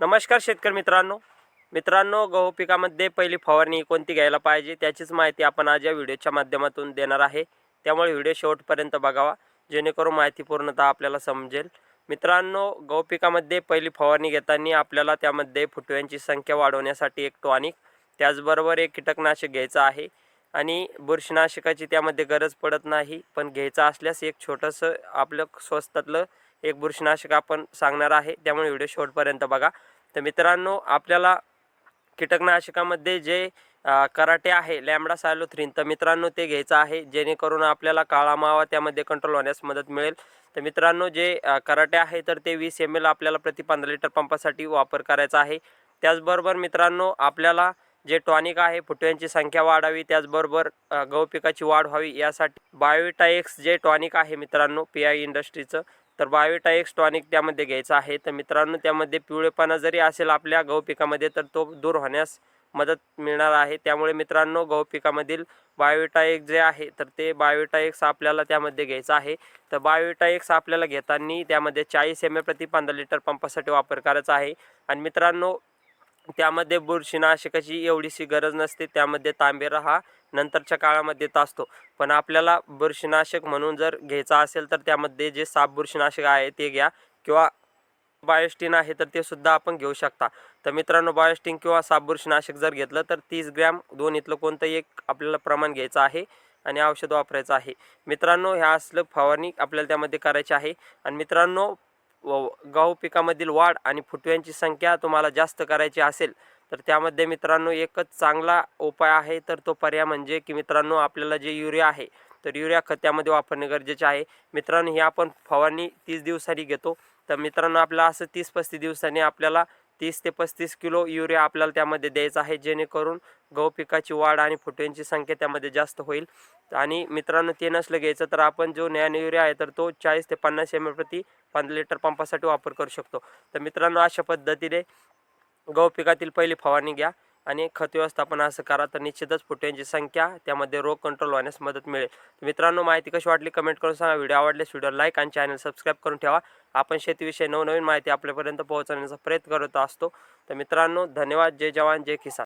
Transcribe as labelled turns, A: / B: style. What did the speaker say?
A: नमस्कार शेतकरी मित्रांनो. मित्रांनो गहू पिकामध्ये पहिली फवारणी कोणती घ्यायला पाहिजे त्याचीच माहिती आपण आज या व्हिडिओच्या माध्यमातून देणार आहे. त्यामुळे व्हिडिओ शेवटपर्यंत बघावा जेणेकरून माहिती पूर्णतः आपल्याला समजेल. मित्रांनो गहू पिकामध्ये पहिली फवारणी घेताना आपल्याला त्यामध्ये फुटव्यांची संख्या वाढवण्यासाठी एक टॉनिक त्याचबरोबर एक कीटकनाशक घ्यायचं आहे. आणि बुरशीनाशकाची त्यामध्ये गरज पडत नाही पण घ्यायचं असल्यास एक छोटंसं आपलं स्वस्तातलं एक बुरशीनाशक आपण सांगणार आहे. त्यामुळे व्हिडिओ शेवटपर्यंत बघा. तर मित्रांनो आपल्याला कीटकनाशकामध्ये जे कराटे आहे लॅमडा सायलोथ्रीन तर मित्रांनो ते घ्यायचं आहे. जेणेकरून आपल्याला काळा मावा त्यामध्ये कंट्रोल होण्यास मदत मिळेल. तर मित्रांनो जे कराटे आहे तर ते वीस एम एल आपल्याला प्रति पंधरा लिटर पंपासाठी वापर करायचा आहे. त्याचबरोबर मित्रांनो आपल्याला जे टॉनिक आहे फुटव्यांची संख्या वाढावी. त्याचबरोबर गहू पिकाची वाढ व्हावी. यासाठी बायोटाएक्स जे टॉनिक आहे मित्रांनो पी आय इंडस्ट्रीचं तर बायोटा एक्स टॉनिक त्यामध्ये घ्यायचा आहे. तर मित्रांनो त्यामध्ये पिवळेपणा जरी असेल आपल्या गहू पिकामध्ये तर तो दूर होण्यास मदत मिळणार आहे. त्यामुळे मित्रांनो गहू पिकामधील बायोटा एक जे आहे तर ते बायोटा एक्स आपल्याला त्यामध्ये घ्यायचं आहे. तर बायोटा एक्स आपल्याला घेताना त्यामध्ये चाळीस एम ए प्रति पंधरा लिटर पंपासाठी वापर करायचा आहे. आणि मित्रांनो त्यामध्ये बुरशीनाशकाची एवढीशी गरज नसते त्यामध्ये तांबेरा हा नंतरच्या काळामध्ये येत असतो. पण आपल्याला बुरशीनाशक म्हणून जर घ्यायचा असेल तर त्यामध्ये जे साप बुरशीनाशक आहे ते घ्या किंवा बायोस्टीन आहे तर ते सुद्धा आपण घेऊ शकता. तर मित्रांनो बायोस्टीन किंवा साप बुरशीनाशक जर घेतलं तर तीस ग्रॅम दोन इथलं कोणतंही एक आपल्याला प्रमाण घ्यायचं आहे आणि औषध वापरायचं आहे. मित्रांनो ह्या असलं फवारणी आपल्याला त्यामध्ये करायची आहे. आणि मित्रांनो गहू पिकामधील वाढ आणि फुटव्यांची संख्या तुम्हाला जास्त करायची असेल तर त्यामध्ये मित्रांनो एकच चांगला उपाय आहे तर तो पर्याय म्हणजे की मित्रांनो आपल्याला जे युरिया आहे तर युरिया खत त्यामध्ये वापरणे गरजेचे आहे. मित्रांनो ही आपण फवारणी तीस दिवसांनी घेतो. तर मित्रांनो आपल्याला असं तीस पस्तीस दिवसांनी आपल्याला तीस ते पस्तीस किलो युरिया आपल्याला त्यामध्ये द्यायचा आहे जेणेकरून गहू पिकाची वाढ आणि फुटव्यांची संख्या त्यामध्ये जास्त होईल. आणि मित्रांनो ते नसलं घ्यायचं तर आपण जो नॅन युरिया आहे तर तो चाळीस ते पन्नास एम एल प्रति पंधरा लिटर पंपासाठी वापर करू शकतो. तर मित्रांनो अशा पद्धतीने गहू पिकातील पहिली फवारणी घ्या. आणि खत व्यवस्थापन असं करा तर निश्चितच फुट्यांची संख्या त्यामध्ये रोग कंट्रोल होण्यास मदत मिळेल. मित्रांनो माहिती कशी वाटली कमेंट करून सांगा. व्हिडिओ आवडल्यास व्हिडिओ लाईक आणि चॅनल सबस्क्राईब करून ठेवा. आपण शेतीविषयी नवनवीन माहिती आपल्यापर्यंत पोहोचवण्याचा प्रयत्न करत असतो. तर मित्रांनो धन्यवाद. जय जवान जय किसान.